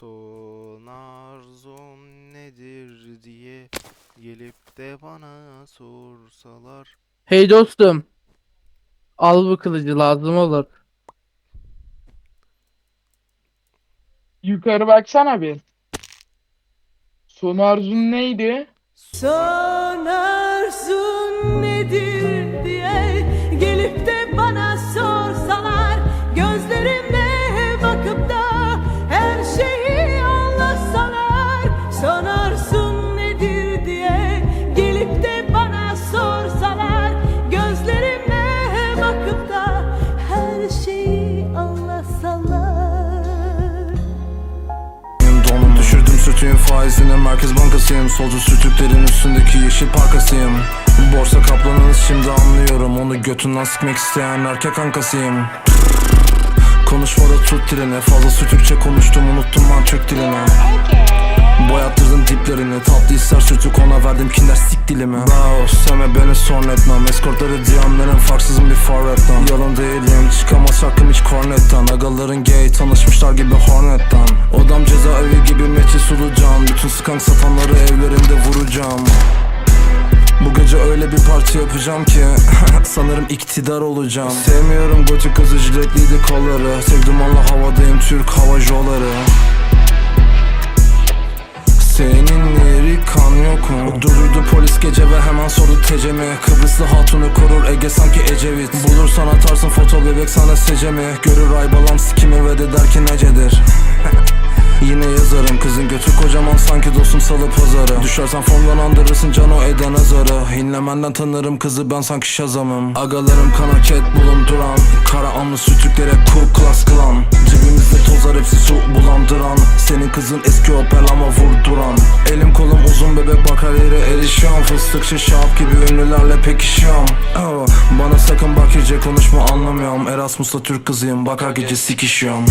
Son arzun nedir diye gelip de bana sorsalar. Hey dostum. Al bu kılıcı lazım olur. Yukarı baksana bir. Son arzun neydi? Son arzun sütün faizini Merkez Bankasıyım. Solcu sütüklerin üstündeki yeşil parkasıyım. Borsa kaplanınız şimdi anlıyorum. Onu götünden sıkmak isteyen erkek kankasıyım Konuşmada tut dilini. Fazla sütükçe konuştum unuttum ben çök dilini Boyattırdım diplerini. Tatlı ister sütü ona verdim kinder sik dilimi. Bravo sevme beni son etmem. Eskortları diyenlerin farksızım bir forvetten. Yalan değilim çıkamaz şarkım hiç kornetten Agaların gay tanışmışlar gibi hornetten. Odam cezaevi gibi Metin Sulucan Bütün skank satanları evlerinde vuracağım. Bu gece öyle bir parti yapacağım ki Sanırım iktidar olacağım. Sevmiyorum gotik kızı jiletliydi kolları. Tek dumanlı havadayım Türk hava joları yeri kan yok mu? Durdurdu polis gece ve hemen sordu tecemi. Kıbrıslı hatunu korur Ege sanki Ecevit. Bulursan atarsın foto bebek sana secemi. Görür ay balam sikimi ve de der ki necedir. Yine yazarım kızın götü kocaman sanki dostum salı pazarı. Düşersen formdan andırırsın cano eden azarı. Hinlemenden tanırım kızı ben sanki şazamım Agalarım kanaket bulunduran. Kara anlı sütüklere ku klas kılan Cebimizde tozlar hepsi su bulandıran. Senin kızın eski Opel ama vurduran Fıstıkçı şap gibi ünlülerle pekişiyorum. Oh, Bana sakın bak iyice konuşma anlamıyorum. Erasmus'ta Türk kızıyım bak her gece sikişiyorum